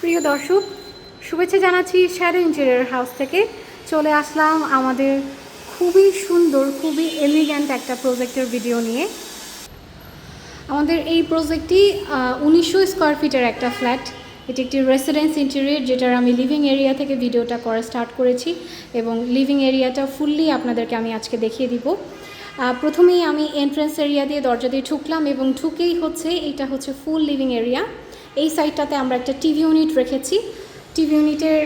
প্রিয় দর্শক, শুভেচ্ছা জানাচ্ছি শ্যাডো ইন্টেরিয়ার হাউস থেকে। চলে আসলাম আমাদের খুবই সুন্দর, খুবই এলিগ্যান্ট একটা প্রজেক্টের ভিডিও নিয়ে। আমাদের এই প্রজেক্টটি উনিশশো স্কোয়ার ফিটের একটা ফ্ল্যাট এটি একটি রেসিডেন্স ইন্টেরিয়র যেটার আমি লিভিং এরিয়া থেকে ভিডিওটা করা স্টার্ট করেছি এবং লিভিং এরিয়াটা ফুললি আপনাদেরকে আমি আজকে দেখিয়ে দিব। প্রথমেই আমি এন্ট্রান্স এরিয়া দিয়ে দরজা দিয়ে ঢুকলাম এবং ঢুকেই হচ্ছে এটা হচ্ছে ফুল লিভিং এরিয়া এই সাইডটাতে আমরা একটা টিভি ইউনিট রেখেছি। টিভি ইউনিটের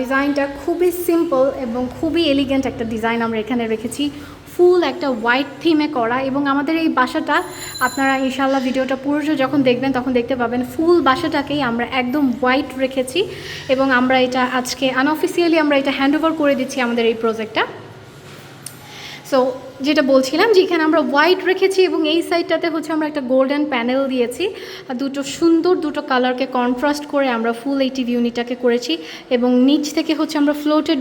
ডিজাইনটা খুবই সিম্পল এবং খুবই এলিগেন্ট একটা ডিজাইন আমরা এখানে রেখেছি। ফুল একটা হোয়াইট থিমে করা এবং আমাদের এই বাসাটা, আপনারা ইনশাল্লাহ ভিডিওটা পুরোটা যখন দেখবেন তখন দেখতে পাবেন। ফুল বাসাটাকেই আমরা একদম হোয়াইট রেখেছি এবং আমরা এটা আজকে আনঅফিসিয়ালি আমরা এটা হ্যান্ড করে দিচ্ছি আমাদের এই প্রজেক্টটা সো যেটা বলছিলাম যে এখানে আমরা হোয়াইট রেখেছি এবং এই সাইডটাতে হচ্ছে আমরা একটা গোল্ডেন প্যানেল দিয়েছি। দুটো সুন্দর দুটো কালারকে কন্ট্রাস্ট করে আমরা ফুল এই টিভি ইউনিটটাকে করেছি এবং নিচ থেকে হচ্ছে আমরা ফ্লোটেড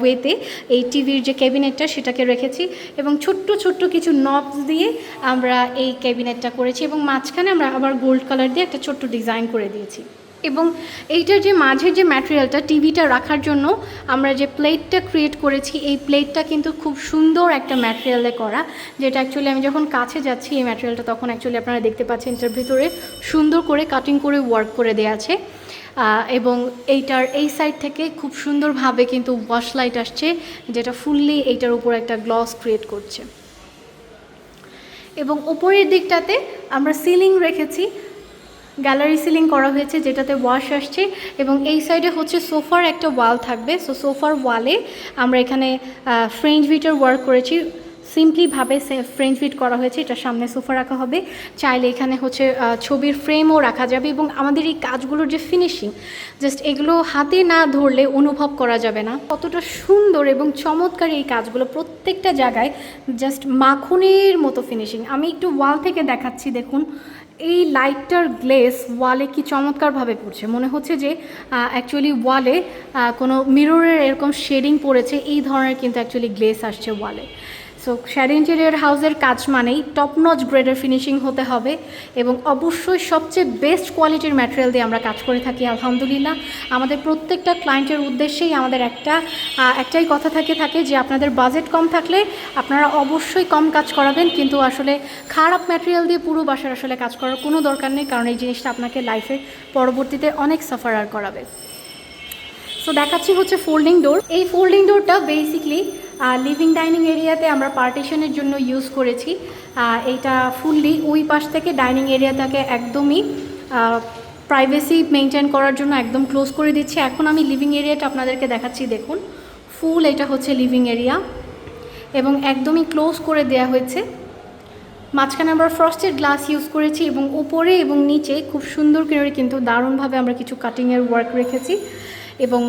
ওয়েতে এই টিভির যে ক্যাবিনেটটা সেটাকে রেখেছি এবং ছোট্ট ছোট্ট কিছু নবস দিয়ে আমরা এই ক্যাবিনেটটা করেছি এবং মাঝখানে আমরা আবার গোল্ড কালার দিয়ে একটা ছোট্ট ডিজাইন করে দিয়েছি। এবং এইটার যে মাঝের যে ম্যাটেরিয়ালটা টিভিটা রাখার জন্য আমরা যে প্লেটটা ক্রিয়েট করেছি, এই প্লেটটা কিন্তু খুব সুন্দর একটা ম্যাটেরিয়ালে করা, যেটা অ্যাকচুয়ালি আমি যখন কাছে যাচ্ছি, এই ম্যাটেরিয়ালটা তখন অ্যাকচুয়ালি আপনারা দেখতে পাচ্ছেন এটার ভিতরে সুন্দর করে কাটিং করে ওয়ার্ক করে দেওয়া আছে। এবং এইটার এই সাইড থেকে খুব সুন্দরভাবে কিন্তু ওয়াশ লাইট আসছে, যেটা ফুললি এইটার উপর একটা গ্লস ক্রিয়েট করছে। এবং উপরের দিকটাতে আমরা সিলিং রেখেছি গ্যালারি সিলিং করা হয়েছে যেটাতে ওয়াশ আসছে এবং এই সাইডে হচ্ছে সোফার একটা ওয়াল থাকবে। সো সোফার ওয়ালে আমরা এখানে ফ্রেঞ্চ ভিটার ওয়ার্ক করেছি। সিম্পলিভাবে ফ্রেঞ্চ ভিট করা হয়েছে, এটা সামনে সোফা রাখা হবে। চাইলে এখানে হচ্ছে ছবির ফ্রেমও রাখা যাবে এবং আমাদের এই কাজগুলোর যে ফিনিশিং জাস্ট এগুলো হাতে না ধরলে অনুভব করা যাবে না। কতটা সুন্দর এবং চমৎকার এই কাজগুলো প্রত্যেকটা জায়গায় জাস্ট মাখনের মতো ফিনিশিং আমি একটু ওয়াল থেকে দেখাচ্ছি, দেখুন। এই লাইটটার গ্লেস ওয়ালে কি চমৎকারভাবে পড়ছে? মনে হচ্ছে যে অ্যাকচুয়ালি ওয়ালে কোনো মিররের এরকম শেডিং পড়েছে, এই ধরনের কিন্তু অ্যাকচুয়ালি গ্লেস আসছে ওয়ালে। সো শ্যাডো ইন্টেরিয়ার হাউসের কাজ মানেই টপ নচ গ্রেডের ফিনিশিং হতে হবে এবং অবশ্যই সবচেয়ে বেস্ট কোয়ালিটির ম্যাটেরিয়াল দিয়ে আমরা কাজ করে থাকি, আলহামদুলিল্লাহ। আমাদের প্রত্যেকটা ক্লায়েন্টের উদ্দেশ্যেই আমাদের একটা একটাই কথা থাকে থাকে যে আপনাদের বাজেট কম থাকলে আপনারা অবশ্যই কম কাজ করাবেন, কিন্তু আসলে খারাপ ম্যাটেরিয়াল দিয়ে পুরো বাসার আসলে কাজ করার কোনো দরকার নেই, কারণ এই জিনিসটা আপনাকে লাইফে পরবর্তীতে অনেক সাফার করাবে। সো দেখাচ্ছি হচ্ছে ফোল্ডিং ডোর এই ফোল্ডিং ডোরটা বেসিকলি লিভিং ডাইনিং এরিয়াতে আমরা পার্টিশনের জন্য ইউজ করেছি। এইটা ফুললি ওই পাশ থেকে ডাইনিং এরিয়াটাকে একদমই প্রাইভেসি মেনটেন করার জন্য একদম ক্লোজ করে দিচ্ছি। এখন আমি লিভিং এরিয়াটা আপনাদেরকে দেখাচ্ছি, দেখুন। ফুল এটা হচ্ছে লিভিং এরিয়া এবং একদমই ক্লোজ করে দেয়া হয়েছে। মাঝখানে আমরা ফ্রস্টেড গ্লাস ইউজ করেছি এবং উপরে এবং নিচে খুব সুন্দর করে কিন্তু দারুণভাবে আমরা কিছু কাটিংয়ের ওয়ার্ক রেখেছি। এবং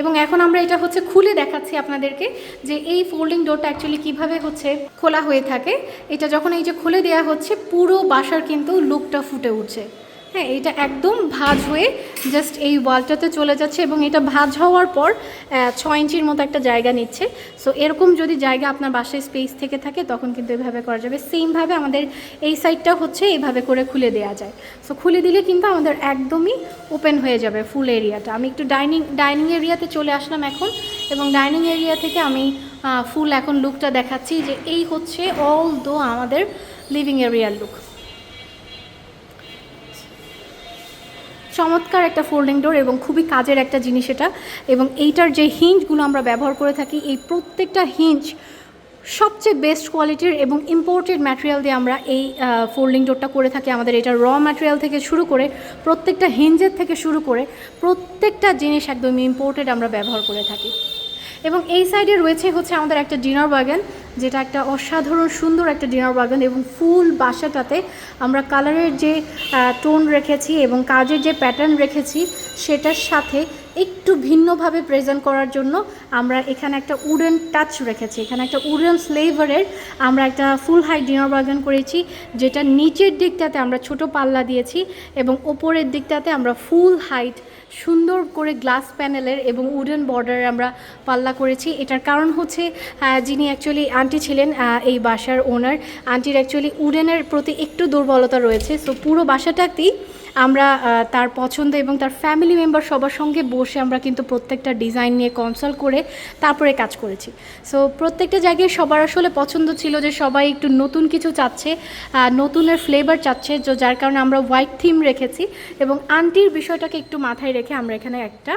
এবং এখন আমরা এটা হচ্ছে খুলে দেখাচ্ছি আপনাদেরকে যে এই ফোল্ডিং ডোরটা অ্যাকচুয়ালি কীভাবে হচ্ছে খোলা হয়ে থাকে। এটা যখন এই যে খুলে দেওয়া হচ্ছে, পুরো বাসার কিন্তু লুকটা ফুটে উঠছে। হ্যাঁ এটা একদম ভাজ হয়ে জাস্ট এই ওয়ালটাতে চলে যাচ্ছে এবং এটা ভাজ হওয়ার পর ছ ইঞ্চির মতো একটা জায়গা নিচ্ছে। সো এরকম যদি জায়গা আপনার বাসায় স্পেস থেকে থাকে, তখন কিন্তু এভাবে করা যাবে। সেমভাবে আমাদের এই সাইডটা হচ্ছে এইভাবে করে খুলে দেওয়া যায়। সো খুলে দিলে কিন্তু আমাদের একদমই ওপেন হয়ে যাবে ফুল এরিয়াটা আমি একটু ডাইনিং ডাইনিং এরিয়াতে চলে আসলাম এখন এবং ডাইনিং এরিয়া থেকে আমি ফুল এখন লুকটা দেখাচ্ছি যে এই হচ্ছে অল দো আমাদের লিভিং এরিয়ার লুক চমৎকার একটা ফোল্ডিং ডোর এবং খুবই কাজের একটা জিনিস এটা। এবং এইটার যে হিঞ্জগুলো আমরা ব্যবহার করে থাকি, এই প্রত্যেকটা হিঞ্জ সবচেয়ে বেস্ট কোয়ালিটির এবং ইম্পোর্টেড ম্যাটেরিয়াল দিয়ে আমরা এই ফোল্ডিং ডোরটা করে থাকি। আমাদের এটা র ম্যাটেরিয়াল থেকে শুরু করে, প্রত্যেকটা হিঞ্জের থেকে শুরু করে, প্রত্যেকটা জিনিস একদম ইম্পোর্টেড আমরা ব্যবহার করে থাকি। এবং এই সাইডে রয়েছে হচ্ছে আমাদের একটা ডিনার বাগান, যেটা একটা অসাধারণ সুন্দর একটা ডিনার বাগান এবং ফুল বাসাটাতে আমরা কালারের যে টোন রেখেছি এবং কাজের যে প্যাটার্ন রেখেছি, সেটার সাথে একটু ভিন্নভাবে প্রেজেন্ট করার জন্য আমরা এখানে একটা উডেন টাচ রেখেছি। এখানে একটা উডেন ফ্লেভারের আমরা একটা ফুল হাইট ডিনার বাগান করেছি, যেটা নিচের দিকটাতে আমরা ছোট পাল্লা দিয়েছি এবং ওপরের দিকটাতে আমরা ফুল হাইট সুন্দর করে গ্লাস প্যানেলের এবং উডেন বর্ডারে আমরা পাল্লা করেছি। এটার কারণ হচ্ছে যিনি অ্যাকচুয়ালি আন্টি ছিলেন এই বাসার ওনার আন্টির অ্যাকচুয়ালি উডেনের প্রতি একটু দুর্বলতা রয়েছে। সো পুরো বাসাটাতেই আমরা তার পছন্দ এবং তার ফ্যামিলি মেম্বার সবার সঙ্গে বসে আমরা কিন্তু প্রত্যেকটা ডিজাইন নিয়ে কনসাল্ট করে তারপরে কাজ করেছি। সো প্রত্যেকটা জায়গায় সবার আসলে পছন্দ ছিল যে সবাই একটু নতুন কিছু চাচ্ছে নতুনের ফ্লেভার চাচ্ছে যার কারণে আমরা হোয়াইট থিম রেখেছি এবং আন্টির বিষয়টাকে একটু মাথায় রেখে আমরা এখানে একটা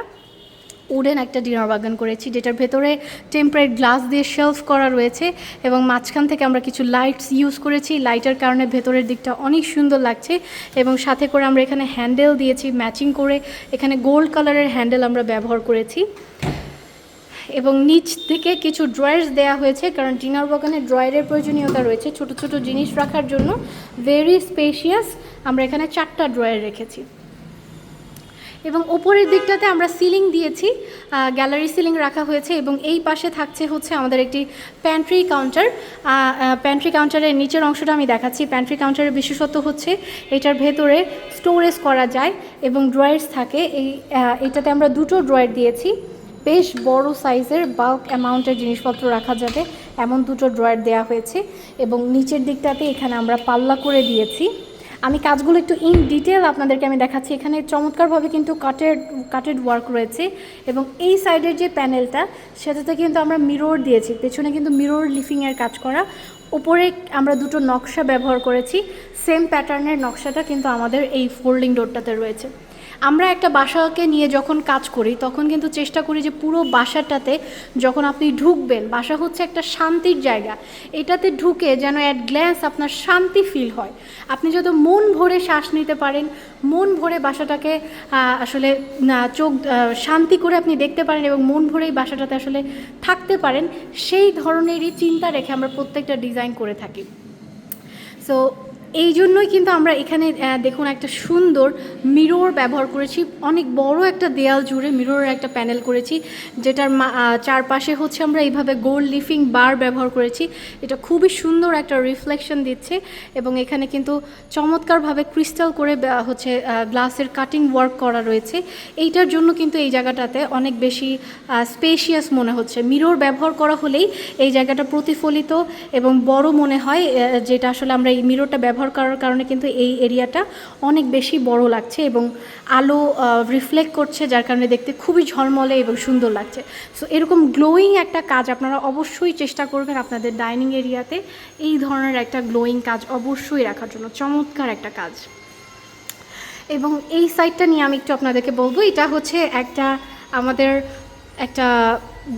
উডেন একটা ডিনার বাগান করেছি, যেটার ভেতরে টেম্পারেট গ্লাস দিয়ে শেলফ করা রয়েছে এবং মাঝখান থেকে আমরা কিছু লাইটস ইউজ করেছি। লাইটের কারণে ভেতরের দিকটা অনেক সুন্দর লাগছে এবং সাথে করে আমরা এখানে হ্যান্ডেল দিয়েছি, ম্যাচিং করে এখানে গোল্ড কালারের হ্যান্ডেল আমরা ব্যবহার করেছি। এবং নিচ থেকে কিছু ড্রয়ার্স দেওয়া হয়েছে, কারণ ডিনার বাগানে ড্রয়ারের প্রয়োজনীয়তা রয়েছে। ছোট ছোট জিনিস রাখার জন্য ভেরি স্পেশিয়াস আমরা এখানে চারটা ড্রয়ার রেখেছি। এবং ওপরের দিকটাতে আমরা সিলিং দিয়েছি গ্যালারি সিলিং রাখা হয়েছে এবং এই পাশে থাকছে হচ্ছে আমাদের একটি প্যান্ট্রি কাউন্টার প্যান্ট্রি কাউন্টারের নিচের অংশটা আমি দেখাচ্ছি। প্যান্ট্রি কাউন্টারের বিশেষত্ব হচ্ছে এটার ভেতরে স্টোরেজ করা যায় এবং ড্রয়ার্স থাকে। এই এটাতে আমরা দুটো ড্রয়ার দিয়েছি। বেশ বড় সাইজের বাল্ক অ্যামাউন্টের জিনিসপত্র রাখা যাবে। এমন দুটো ড্রয়ার দেওয়া হয়েছে এবং নিচের দিকটাতে এখানে আমরা পাল্লা করে দিয়েছি। আমি কাজগুলো একটু ইন ডিটেল আপনাদেরকে আমি দেখাচ্ছি। এখানে চমৎকারভাবে কিন্তু কাটেড কাটেড ওয়ার্ক রয়েছে এবং এই সাইডের যে প্যানেলটা সেটাতে কিন্তু আমরা মিরর দিয়েছি। পেছনে কিন্তু মিরর লিফিংয়ের কাজ করা। উপরে আমরা দুটো নকশা ব্যবহার করেছি। সেম প্যাটার্নের নকশাটা কিন্তু আমাদের এই ফোল্ডিং ডোরটাতে রয়েছে। আমরা একটা বাসাকে নিয়ে যখন কাজ করি, তখন কিন্তু চেষ্টা করি যে পুরো বাসাটাতে যখন আপনি ঢুকবেন, বাসা হচ্ছে একটা শান্তির জায়গা। এটাতে ঢুকে যেন অ্যাট গ্ল্যান্স আপনার শান্তি ফিল হয়। আপনি যত মন ভরে শ্বাস নিতে পারেন, মন ভরে বাসাটাকে আসলে চোখ শান্তি করে আপনি দেখতে পারেন এবং মন ভরেই বাসাটাতে আসলে থাকতে পারেন, সেই ধরনেরই চিন্তা রেখে আমরা প্রত্যেকটা ডিজাইন করে থাকি। সো এই জন্যই কিন্তু আমরা এখানে দেখুন একটা সুন্দর মিরর ব্যবহার করেছি। অনেক বড় একটা দেয়াল জুড়ে মিররের একটা প্যানেল করেছি, যেটার চারপাশে হচ্ছে আমরা এইভাবে গোল্ড লিফিং বার ব্যবহার করেছি। এটা খুবই সুন্দর একটা রিফ্লেকশন দিচ্ছে এবং এখানে কিন্তু চমৎকারভাবে ক্রিস্টাল করে হচ্ছে গ্লাসের কাটিং ওয়ার্ক করা রয়েছে। এইটার জন্য কিন্তু এই জায়গাটাতে অনেক বেশি স্পেশিয়াস মনে হচ্ছে। মিরর ব্যবহার করা হলেই এই জায়গাটা প্রতিফলিত এবং বড় মনে হয় যেটা আসলে আমরা এই মিররটা ব্যবহার করার কারণে কিন্তু এই এরিয়াটা অনেক বেশি বড় লাগছে এবং আলো রিফ্লেক্ট করছে, যার কারণে দেখতে খুবই ঝলমলে এবং সুন্দর লাগছে। সো এরকম গ্লোয়িং একটা কাজ আপনারা অবশ্যই চেষ্টা করবেন আপনাদের ডাইনিং এরিয়াতে এই ধরনের একটা গ্লোয়িং কাজ অবশ্যই রাখার জন্য, চমৎকার একটা কাজ। এবং এই সাইডটা নিয়ে আমি একটু আপনাদেরকে বলব, এটা হচ্ছে একটা আমাদের একটা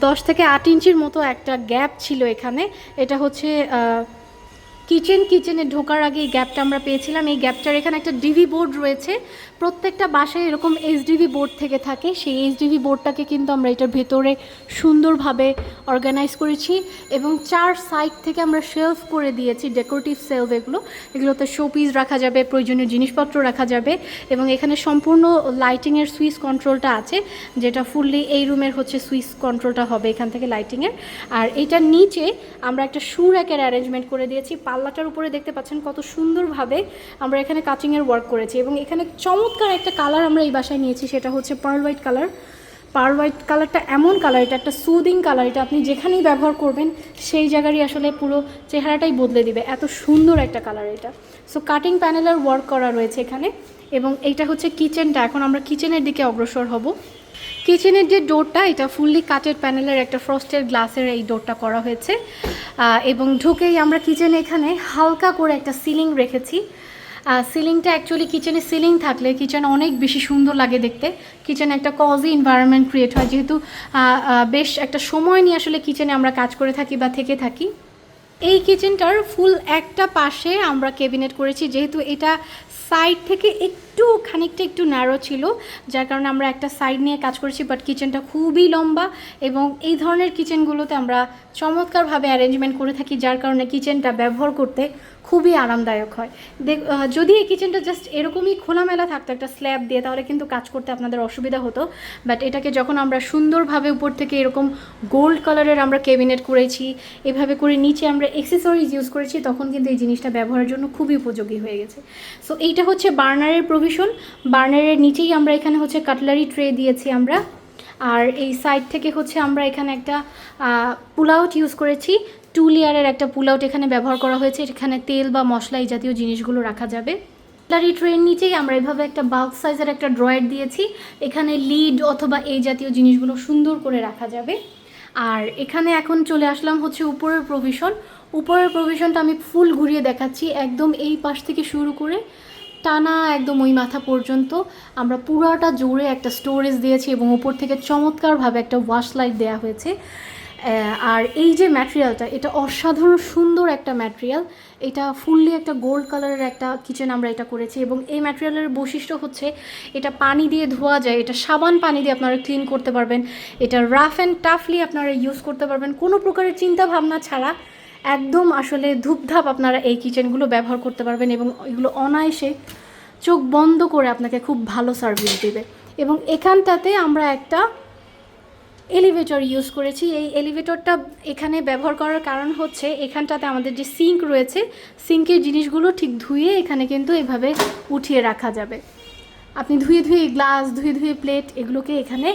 দশ থেকে আট ইঞ্চির মতো একটা গ্যাপ ছিল এখানে। এটা হচ্ছে কিচেন কিচেনে ঢোকার আগে এই গ্যাপটা আমরা পেয়েছিলাম। এই গ্যাপটার এখানে একটা ডিভি বোর্ড রয়েছে। প্রত্যেকটা বাসায় এরকম এইচডিভি বোর্ড থেকে থাকে। সেই এইচডিভি বোর্ডটাকে কিন্তু আমরা এটার ভেতরে সুন্দরভাবে অর্গানাইজ করেছি এবং চার সাইড থেকে আমরা শেলফ করে দিয়েছি ডেকোরেটিভ সেলফ এগুলো। এগুলোতে শোপিস রাখা যাবে, প্রয়োজনীয় জিনিসপত্র রাখা যাবে এবং এখানে সম্পূর্ণ লাইটিংয়ের সুইচ কন্ট্রোলটা আছে, যেটা ফুললি এই রুমের হচ্ছে সুইচ কন্ট্রোলটা হবে এখান থেকে লাইটিংয়ের আর এটার নিচে আমরা একটা শু র্যাকের অ্যারেঞ্জমেন্ট করে দিয়েছি পাল্লাটার উপরে দেখতে পাচ্ছেন কত সুন্দরভাবে আমরা এখানে কাচিংয়ের ওয়ার্ক করেছি এবং এখানে চমৎকার একটা কালার আমরা এই বাসায় নিয়েছি, সেটা হচ্ছে pearl white colour pearl white কালারটা এমন কালার এটা একটা সুদিং কালার এটা আপনি যেখানেই ব্যবহার করবেন, সেই জায়গারই আসলে পুরো চেহারাটাই বদলে দিবে। এত সুন্দর একটা কালার এটা। সো কাটিং প্যানেলের ওয়ার্ক করা রয়েছে এখানে এবং এইটা হচ্ছে কিচেনটা এখন আমরা কিচেনের দিকে অগ্রসর হব। কিচেনের যে ডোরটা, এটা ফুললি কাটের প্যানেলের একটা ফ্রস্টের গ্লাসের এই ডোরটা করা হয়েছে। এবং ঢুকেই আমরা কিচেনে এখানে হালকা করে একটা সিলিং রেখেছি। সিলিংটা অ্যাকচুয়ালি কিচেনে সিলিং থাকলে কিচেন অনেক বেশি সুন্দর লাগে দেখতে। কিচেনে একটা কজি এনভায়রনমেন্ট ক্রিয়েট হয়, যেহেতু বেশ একটা সময় নিয়ে আসলে কিচেনে আমরা কাজ করে থাকি বা থেকে থাকি। এই কিচেনটার ফুল একটা পাশে আমরা ক্যাবিনেট করেছি, যেহেতু এটা সাইড থেকে একটু খানিকটা একটু ন্যারো ছিল, যার কারণে আমরা একটা সাইড নিয়ে কাজ করেছি বাট কিচেনটা খুবই লম্বা এবং এই ধরনের কিচেনগুলোতে আমরা চমৎকারভাবে অ্যারেঞ্জমেন্ট করে থাকি, যার কারণে কিচেনটা ব্যবহার করতে খুবই আরামদায়ক হয়। দেখ যদি এই কিচেনটা জাস্ট এরকমই খোলামেলা থাকতো, একটা স্ল্যাব দিয়ে, তাহলে কিন্তু কাজ করতে আপনাদের অসুবিধা হতো। বাট এটাকে যখন আমরা সুন্দরভাবে উপর থেকে এরকম গোল্ড কালারের আমরা ক্যাবিনেট করেছি, এভাবে করে নিচে আমরা এক্সেসরিজ ইউজ করেছি, তখন কিন্তু এই জিনিসটা ব্যবহারের জন্য খুবই উপযোগী হয়ে গেছে। সো এইটা হচ্ছে বার্নারের প্রভিশন। বার্নারের নিচেই আমরা এখানে হচ্ছে কাটলারি ট্রে দিয়েছি আমরা। আর এই সাইড থেকে হচ্ছে আমরা এখানে একটা পুল আউট ইউজ করেছি। টু লেয়ারের একটা পুল আউট এখানে ব্যবহার করা হয়েছে। এখানে তেল বা মশলা এই জাতীয় জিনিসগুলো রাখা যাবে। কাটলারি ট্রেন নিচেই আমরা এভাবে একটা বাল্ক সাইজের একটা ড্রয়ার দিয়েছি। এখানে লিড অথবা এই জাতীয় জিনিসগুলো সুন্দর করে রাখা যাবে। আর এখানে এখন চলে আসলাম হচ্ছে উপরের প্রভিশন। উপরের প্রভিশনটা আমি ফুল ঘুরিয়ে দেখাচ্ছি। একদম এই পাশ থেকে শুরু করে টানা একদম ওই মাথা পর্যন্ত আমরা পুরাটা জোরে একটা স্টোরেজ দিয়েছি এবং উপর থেকে চমৎকারভাবে একটা ওয়াশ লাইট দেওয়া হয়েছে। আর এই যে ম্যাটেরিয়ালটা এটা অসাধারণ সুন্দর একটা ম্যাটেরিয়াল এটা ফুললি একটা গোল্ড কালারের একটা কিচেন আমরা এটা করেছি এবং এই ম্যাটেরিয়ালের বৈশিষ্ট্য হচ্ছে, এটা পানি দিয়ে ধোয়া যায়, এটা সাবান পানি দিয়ে আপনারা ক্লিন করতে পারবেন। এটা রাফ অ্যান্ড টাফলি আপনারা ইউজ করতে পারবেন। কোনো প্রকারের চিন্তা ভাবনা ছাড়া একদম আসলে ধূপধাপ আপনারা এই কিচেনগুলো ব্যবহার করতে পারবেন এবং এগুলো অনায়াসে চোখ বন্ধ করে আপনাকে খুব ভালো সার্ভিস দেবে। এবং এখানটাতে আমরা একটা এলিভেটর ইউজ করেছি। এই এলিভেটরটা এখানে ব্যবহার করার কারণ হচ্ছে এখানটাতে আমাদের যে সিঙ্ক রয়েছে সিঙ্কের জিনিসগুলো ঠিক ধুয়ে এখানে কিন্তু এভাবে উঠিয়ে রাখা যাবে। আপনি ধুয়ে ধুয়ে গ্লাস ধুয়ে ধুয়ে প্লেট এগুলোকে এখানে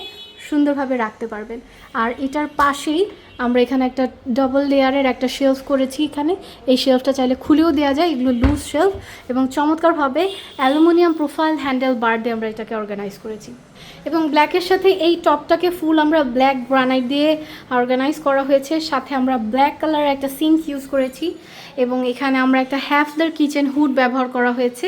সুন্দরভাবে রাখতে পারবেন। আর এটার পাশেই আমরা এখানে একটা ডবল লেয়ারের একটা শেলফ করেছি এখানে। এই শেলফটা চাইলে খুলেও দেওয়া যায়, এগুলো লুজ শেলফ এবং চমৎকারভাবে অ্যালুমিনিয়াম প্রোফাইল হ্যান্ডেল বার দিয়ে আমরা এটাকে অর্গানাইজ করেছি। এবং ব্ল্যাকের সাথে এই টপটাকে ফুল আমরা ব্ল্যাক গ্রানাইট দিয়ে অর্গানাইজ করা হয়েছে। সাথে আমরা ব্ল্যাক কালারের একটা সিঙ্ক ইউজ করেছি এবং এখানে আমরা একটা হ্যাফদার কিচেন হুড ব্যবহার করা হয়েছে,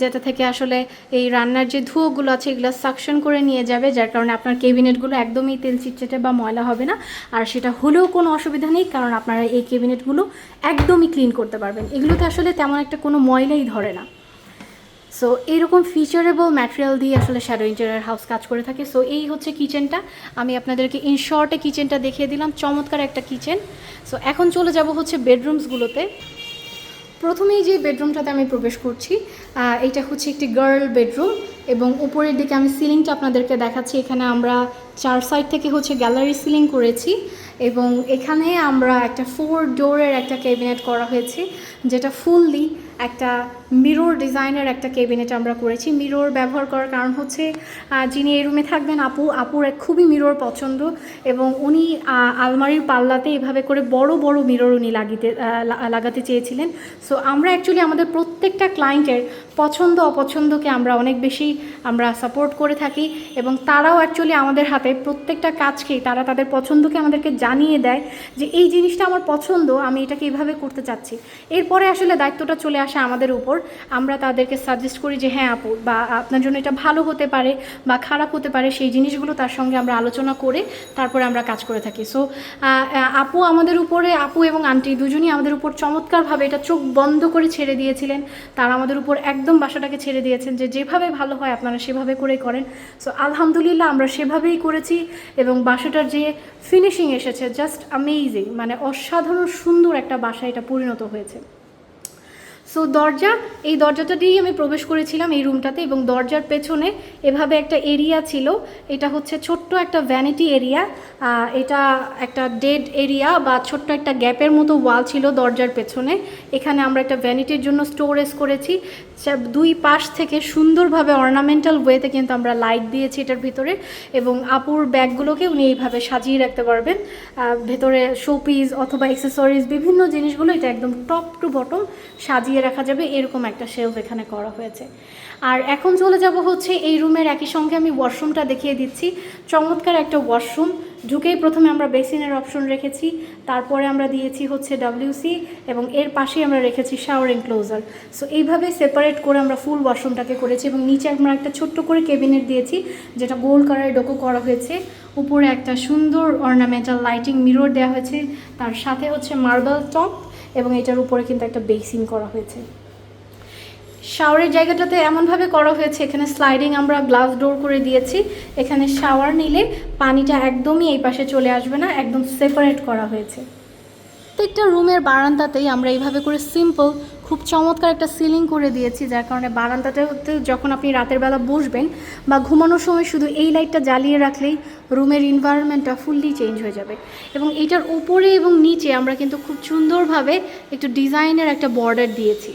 যেটা থেকে আসলে এই রান্নার যে ধুয়োগুলো আছে এগুলো সাকশন করে নিয়ে যাবে, যার কারণে আপনার কেবিনেটগুলো একদমই তেল চিটচেটে বা ময়লা হবে না। আর সেটা হলেও কোনো অসুবিধা নেই, কারণ আপনারা এই কেবিনেটগুলো একদমই ক্লিন করতে পারবেন। এগুলোতে আসলে তেমন একটা কোনো ময়লাই ধরে না। সো এইরকম ফিচারেবল ম্যাটেরিয়াল দিয়ে আসলে শ্যাডো ইন্টেরিয়ার হাউস কাজ করে থাকে। সো এই হচ্ছে কিচেনটা আমি আপনাদেরকে ইন শর্টে কিচেনটা দেখিয়ে দিলাম। চমৎকার একটা কিচেন সো এখন চলে যাব হচ্ছে বেডরুমসগুলোতে প্রথমেই যে বেডরুমটাতে আমি প্রবেশ করছি এটা হচ্ছে একটি গার্ল বেডরুম এবং উপরের দিকে আমি সিলিংটা আপনাদেরকে দেখাচ্ছি। এখানে আমরা চার সাইড থেকে হচ্ছে গ্যালারি সিলিং করেছি এবং এখানে আমরা একটা ফোর ডোরের একটা ক্যাবিনেট করা হয়েছে, যেটা ফুললি একটা মিরর ডিজাইনের একটা কেবিনেট আমরা করেছি। মিরর ব্যবহার করার কারণ হচ্ছে যিনি এই রুমে থাকবেন, আপু, আপুর এক খুবই মিরর পছন্দ এবং উনি আলমারির পাল্লাতে এভাবে করে বড় বড় মিরর উনি লাগিতে লাগাতে চেয়েছিলেন। সো আমরা অ্যাকচুয়ালি আমাদের প্রত্যেকটা ক্লায়েন্টের পছন্দ, অপছন্দকে আমরা অনেক বেশি আমরা সাপোর্ট করে থাকি এবং তারাও অ্যাকচুয়ালি আমাদের হাতে প্রত্যেকটা কাজকেই তারা তাদের পছন্দকে আমাদেরকে জানিয়ে দেয় যে, এই জিনিসটা আমার পছন্দ, আমি এটাকে এভাবে করতে চাচ্ছি। এরপরে আসলে দায়িত্বটা চলে আসে আমাদের উপর। আমরা তাদেরকে সাজেস্ট করি যে হ্যাঁ আপু, বা আপনার জন্য এটা ভালো হতে পারে বা খারাপ হতে পারে, সেই জিনিসগুলো তার সঙ্গে আমরা আলোচনা করে তারপরে আমরা কাজ করে থাকি। সো আপু আমাদের উপরে, আপু এবং আন্টি দুজনই আমাদের উপর চমৎকারভাবে এটা চোখ বন্ধ করে ছেড়ে দিয়েছিলেন। তারা আমাদের উপর একদম বাসাটাকে ছেড়ে দিয়েছেন যে, যেভাবে ভালো হয় আপনারা সেভাবে করে করেন। সো আলহামদুলিল্লাহ আমরা সেভাবেই করেছি এবং বাসাটার যে ফিনিশিং এসেছে জাস্ট অ্যামেজিং মানে অসাধারণ সুন্দর একটা বাসা এটা পরিণত হয়েছে। সো দরজা, এই দরজাটা দিয়েই আমি প্রবেশ করেছিলাম এই রুমটাতে এবং দরজার পেছনে এভাবে একটা এরিয়া ছিল। এটা হচ্ছে ছোট্ট একটা ভ্যানিটি এরিয়া এটা একটা ডেড এরিয়া বা ছোট্ট একটা গ্যাপের মতো ওয়াল ছিল দরজার পেছনে। এখানে আমরা একটা ভ্যানিটির জন্য স্টোরেজ করেছি। দুই পাশ থেকে সুন্দরভাবে অর্নামেন্টাল ওয়েতে কিন্তু আমরা লাইট দিয়েছি এটার ভিতরে এবং আপুর ব্যাগগুলোকে উনি এইভাবে সাজিয়ে রাখতে পারবেন। ভেতরে শোপিস অথবা এক্সেসরিজ বিভিন্ন জিনিসগুলো এটা একদম টপ টু বটম সাজিয়ে রাখা যাবে, এরকম একটা শেলফ এখানে করা হয়েছে। আর এখন চলে যাব হচ্ছে এই রুমের একই সঙ্গে আমি ওয়াশরুমটা দেখিয়ে দিচ্ছি। চমৎকার একটা ওয়াশরুম। ঢুকেই প্রথমে আমরা বেসিনের অপশন রেখেছি, তারপরে আমরা দিয়েছি হচ্ছে ডাব্লিউসি এবং এর পাশেই আমরা রেখেছি শাওয়ার এনক্লোজার সো এইভাবে সেপারেট করে আমরা ফুল ওয়াশরুমটাকে করেছি এবং নিচে আমরা একটা ছোট্ট করে কেবিনেট দিয়েছি, যেটা গোল কালারে ডোকো করা হয়েছে। উপরে একটা সুন্দর অর্নামেন্টাল লাইটিং মিরর দেওয়া হয়েছে, তার সাথে হচ্ছে মার্বেল টপ এবং এটার উপরে কিন্তু একটা বেসিন করা হয়েছে। শাওয়ারের জায়গাটাতে এমনভাবে করা হয়েছে, এখানে স্লাইডিং আমরা গ্লাস ডোর করে দিয়েছি, এখানে শাওয়ার নিলে পানিটা একদমই এই পাশে চলে আসবে না, একদম সেপারেট করা হয়েছে। প্রত্যেকটা রুমের বারান্দাতেই আমরা এইভাবে করে সিম্পল খুব চমৎকার একটা সিলিং করে দিয়েছি, যার কারণে বারান্দাটাতে যখন আপনি রাতের বেলা বসবেন বা ঘুমানোর সময় শুধু এই লাইটটা জ্বালিয়ে রাখলেই রুমের এনভায়রনমেন্টটা ফুললি চেঞ্জ হয়ে যাবে। এবং এটার উপরে এবং নিচে আমরা কিন্তু খুব সুন্দরভাবে একটু ডিজাইনের একটা বর্ডার দিয়েছি।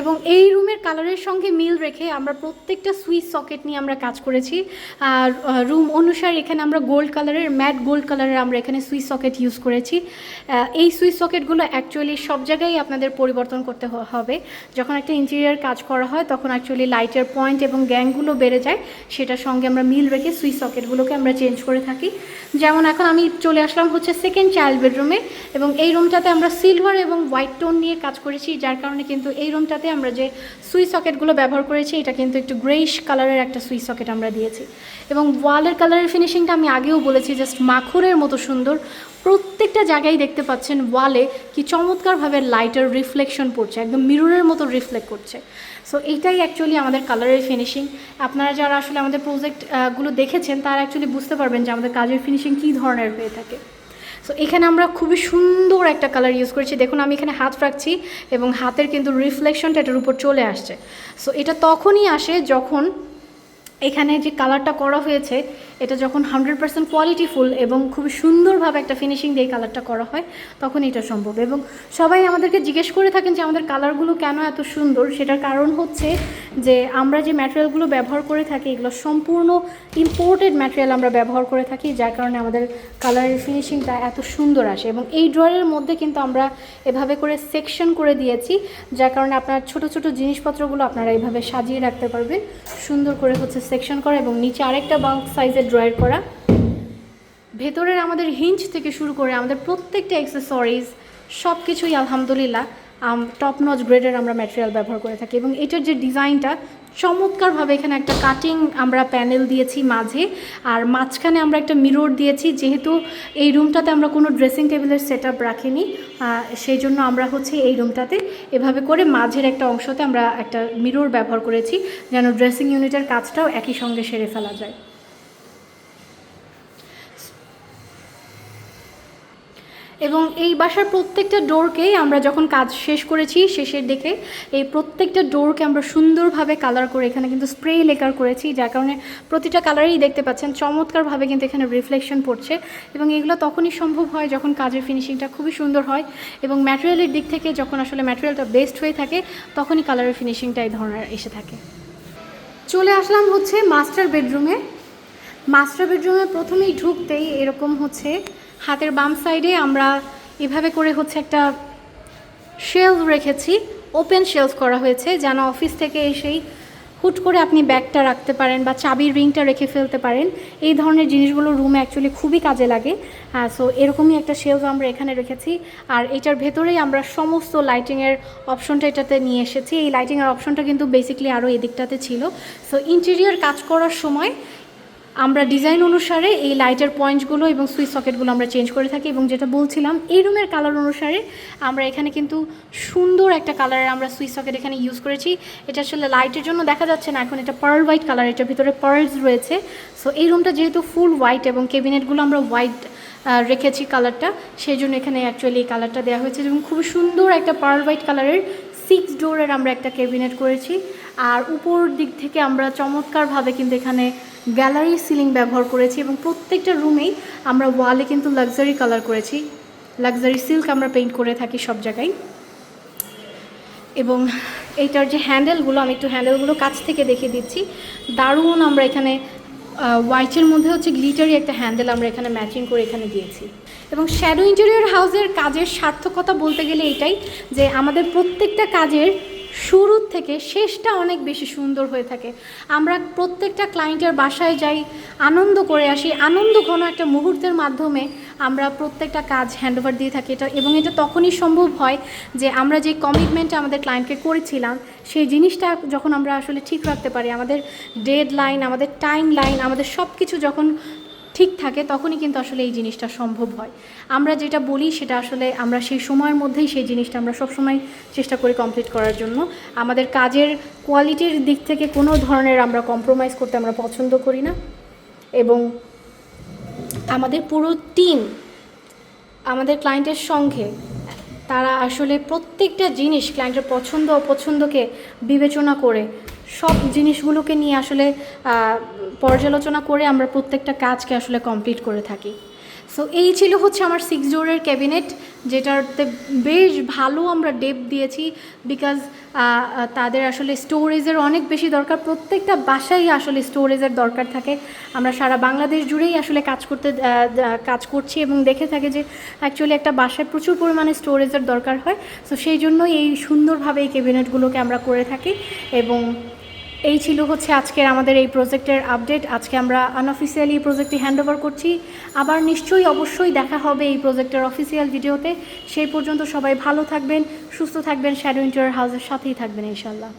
এবং এই রুমের কালারের সঙ্গে মিল রেখে আমরা প্রত্যেকটা সুইচ সকেট নিয়ে আমরা কাজ করেছি। আর রুম অনুসারে এখানে আমরা গোল্ড কালারের, ম্যাট গোল্ড কালারের আমরা এখানে সুইচ সকেট ইউজ করেছি। এই সুইচ সকেটগুলো অ্যাকচুয়ালি সব জায়গায় আপনাদের পরিবর্তন করতে হবে। যখন একটা ইন্টেরিয়ার কাজ করা হয়, তখন অ্যাকচুয়ালি লাইটের পয়েন্ট এবং গ্যাংগুলো বেড়ে যায়। সেটার সঙ্গে আমরা মিল রেখে সুইচ সকেটগুলোকে আমরা চেঞ্জ করে থাকি। যেমন এখন আমি চলে আসলাম হচ্ছে সেকেন্ড চাইল্ড বেডরুমে এবং এই রুমটাতে আমরা সিলভার এবং হোয়াইট টোন নিয়ে কাজ করেছি, যার কারণে কিন্তু এই রুমটাতে আমরা যে সুইচ সকেটগুলো ব্যবহার করেছি, এটা কিন্তু একটু গ্রেইশ কালারের একটা সুইচ সকেট আমরা দিয়েছি। এবং ওয়ালের কালারের ফিনিশিংটা আমি আগেও বলেছি জাস্ট মাখুরের মতো সুন্দর। প্রত্যেকটা জায়গায় দেখতে পাচ্ছেন ওয়ালে কি চমৎকারভাবে লাইটের রিফ্লেকশন পড়ছে, একদম মিররের মতো রিফ্লেক্ট করছে। সো এইটাই অ্যাকচুয়ালি আমাদের কালারের ফিনিশিং আপনারা যারা আসলে আমাদের প্রজেক্টগুলো দেখেছেন, তারা অ্যাকচুয়ালি বুঝতে পারবেন যে আমাদের কাজের ফিনিশিং কী ধরনের হয়ে থাকে। সো এখানে আমরা খুবই সুন্দর একটা কালার ইউজ করেছি। দেখুন, আমি এখানে হাত রাখছি এবং হাতের কিন্তু রিফ্লেকশনটা এটার উপর চলে আসছে। সো এটা তখনই আসে যখন এখানে যে কালারটা করা হয়েছে, এটা যখন হান্ড্রেড পার্সেন্ট কোয়ালিটিফুল এবং খুবই সুন্দরভাবে একটা ফিনিশিং দিয়ে কালারটা করা হয়, তখন এটা সম্ভব। এবং সবাই আমাদেরকে জিজ্ঞেস করে থাকেন যে আমাদের কালারগুলো কেন এত সুন্দর? সেটার কারণ হচ্ছে যে আমরা যে ম্যাটেরিয়ালগুলো ব্যবহার করে থাকি, এগুলো সম্পূর্ণ ইম্পোর্টেড ম্যাটেরিয়াল আমরা ব্যবহার করে থাকি, যার কারণে আমাদের কালারের ফিনিশিংটা এত সুন্দর আসে। এবং এই ড্রয়ারের মধ্যে কিন্তু আমরা এভাবে করে সেকশন করে দিয়েছি, যার কারণে আপনার ছোট ছোট জিনিসপত্রগুলো আপনারা এইভাবে সাজিয়ে রাখতে পারবেন। সুন্দর করে হচ্ছে সেকশন করা এবং নিচে আরেকটা বাল্ক সাইজের ড্রয়ার করা। ভেতরের আমাদের হিঞ্জ থেকে শুরু করে আমাদের প্রত্যেকটা অ্যাক্সেসরিজ সব কিছুই আলহামদুলিল্লাহ। টপ নচ গ্রেডের আমরা ম্যাটেরিয়াল ব্যবহার করে থাকি এবং এটার যে ডিজাইনটা, চমৎকারভাবে এখানে একটা কাটিং আমরা প্যানেল দিয়েছি মাঝে, আর মাঝখানে আমরা একটা মিরর দিয়েছি, যেহেতু এই রুমটাতে আমরা কোনো ড্রেসিং টেবিলের সেট আপ রাখিনি সেই জন্য আমরা হচ্ছে এই রুমটাতে এভাবে করে মাঝের একটা অংশতে আমরা একটা মিরর ব্যবহার করেছি, যেন ড্রেসিং ইউনিটের কাজটাও একই সঙ্গে সেরে ফেলা যায়। এবং এই বাসার প্রত্যেকটা ডোরকেই আমরা যখন কাজ শেষ করেছি, শেষের দিকে এই প্রত্যেকটা ডোরকে আমরা সুন্দরভাবে কালার করে এখানে কিন্তু স্প্রে লেকার করেছি, যার কারণে প্রতিটা কালারেই দেখতে পাচ্ছেন, চমৎকারভাবে কিন্তু এখানে রিফ্লেকশন পড়ছে এবং এগুলো তখনই সম্ভব হয় যখন কাজের ফিনিশিংটা খুবই সুন্দর হয় এবং ম্যাটেরিয়ালের দিক থেকে যখন আসলে ম্যাটেরিয়ালটা বেস্ট হয়ে থাকে, তখনই কালারের ফিনিশিংটা এই ধরনের এসে থাকে। চলে আসলাম হচ্ছে মাস্টার বেডরুমে মাস্টার বেডরুমে প্রথমেই ঢুকতেই এরকম হচ্ছে হাতের বাম সাইডে আমরা এভাবে করে হচ্ছে একটা শেলফ রেখেছি, ওপেন শেলফ করা হয়েছে, যেন অফিস থেকে এসেই হুট করে আপনি ব্যাগটা রাখতে পারেন বা চাবির রিংটা রেখে ফেলতে পারেন। এই ধরনের জিনিসগুলো রুমে অ্যাকচুয়ালি খুবই কাজে লাগে। সো এরকমই একটা শেলফ আমরা এখানে রেখেছি। আর এটার ভেতরেই আমরা সমস্ত লাইটিংয়ের অপশনটা এটাতে নিয়ে এসেছি। এই লাইটিংয়ের অপশনটা কিন্তু বেসিক্যালি আরও এদিকটাতে ছিল। সো ইন্টেরিয়ার কাজ করার সময় আমরা ডিজাইন অনুসারে এই লাইটের পয়েন্টসগুলো এবং সুইচ সকেটগুলো আমরা চেঞ্জ করে থাকি এবং যেটা বলছিলাম, এই রুমের কালার অনুসারে আমরা এখানে কিন্তু সুন্দর একটা কালারের আমরা সুইচ সকেট এখানে ইউজ করেছি। এটা আসলে লাইটের জন্য দেখা যাচ্ছে না, এখন এটা পার্ল হোয়াইট কালার এটার ভিতরে পার্লস রয়েছে। সো এই রুমটা যেহেতু ফুল হোয়াইট এবং কেবিনেটগুলো আমরা হোয়াইট রেখেছি কালারটা সেই জন্য এখানে অ্যাকচুয়ালি এই কালারটা দেওয়া হয়েছে। এবং খুব সুন্দর একটা পার্ল হোয়াইট কালারের সিক্স ডোরের আমরা একটা ক্যাবিনেট করেছি। আর উপর দিক থেকে আমরা চমৎকারভাবে কিন্তু এখানে গ্যালারি সিলিং ব্যবহার করেছি এবং প্রত্যেকটা রুমেই আমরা ওয়ালে কিন্তু লাক্সারি কালার করেছি। লাক্সারি সিল্ক আমরা পেইন্ট করে থাকি সব জায়গায়। এবং এইটার যে হ্যান্ডেলগুলো, আমি একটু হ্যান্ডেলগুলো কাছ থেকে দেখিয়ে দিচ্ছি। দারুণ আমরা এখানে হোয়াইটের মধ্যে হচ্ছে গ্লিটারি একটা হ্যান্ডেল আমরা এখানে ম্যাচিং করে এখানে দিয়েছি। এবং শ্যাডো ইন্টেরিয়র হাউসের কাজের সার্থকতা বলতে গেলে এটাই যে আমাদের প্রত্যেকটা কাজের শুরুর থেকে শেষটা অনেক বেশি সুন্দর হয়ে থাকে। আমরা প্রত্যেকটা ক্লায়েন্টের বাসায় যাই, আনন্দ করে আসি, আনন্দ ঘন একটা মুহূর্তের মাধ্যমে আমরা প্রত্যেকটা কাজ হ্যান্ডওভার দিয়ে থাকি। এটা এবং এটা তখনই সম্ভব হয় যে আমরা যে কমিটমেন্টটা আমাদের ক্লায়েন্টকে করেছিলাম, সেই জিনিসটা যখন আমরা আসলে ঠিক রাখতে পারি, আমাদের ডেড লাইন আমাদের টাইম লাইন আমাদের সব কিছু যখন ঠিক থাকে, তখনই কিন্তু আসলে এই জিনিসটা সম্ভব হয়। আমরা যেটা বলি সেটা আসলে আমরা সেই সময়ের মধ্যেই সেই জিনিসটা আমরা সবসময় চেষ্টা করি কমপ্লিট করার জন্য। আমাদের কাজের কোয়ালিটির দিক থেকে কোনো ধরনের আমরা কম্প্রোমাইজ করতে আমরা পছন্দ করি না। এবং আমাদের পুরো টিম আমাদের ক্লায়েন্টের সঙ্গে, তারা আসলে প্রত্যেকটা জিনিস ক্লায়েন্টের পছন্দ অপছন্দকে বিবেচনা করে সব জিনিসগুলোকে নিয়ে আসলে পর্যালোচনা করে আমরা প্রত্যেকটা কাজকে আসলে কমপ্লিট করে থাকি। সো এই ছিল হচ্ছে আমার সিক্স ডোরের ক্যাবিনেট যেটাতে বেশ ভালো আমরা ডেপ দিয়েছি বিকজ তাদের আসলে স্টোরেজের অনেক বেশি দরকার। প্রত্যেকটা বাসায় আসলে স্টোরেজের দরকার থাকে। আমরা সারা বাংলাদেশ জুড়েই আসলে কাজ করতে কাজ করছি এবং দেখে থাকি যে অ্যাকচুয়ালি একটা বাসায় প্রচুর পরিমাণে স্টোরেজের দরকার হয়। সো সেই জন্যই এই সুন্দরভাবে এই ক্যাবিনেটগুলোকে আমরা করে থাকি এবং এই ছিল হচ্ছে আজকের আমাদের এই প্রজেক্টের আপডেট। আজকে আমরা আনঅফিসিয়ালি এই প্রজেক্টটি হ্যান্ড ওভার করছি। আবার নিশ্চয়ই অবশ্যই দেখা হবে এই প্রজেক্টের অফিসিয়াল ভিডিওতে সেই পর্যন্ত সবাই ভালো থাকবেন, সুস্থ থাকবেন শ্যাডো ইন্টার হাউসের সাথেই থাকবেন ইনশাল্লাহ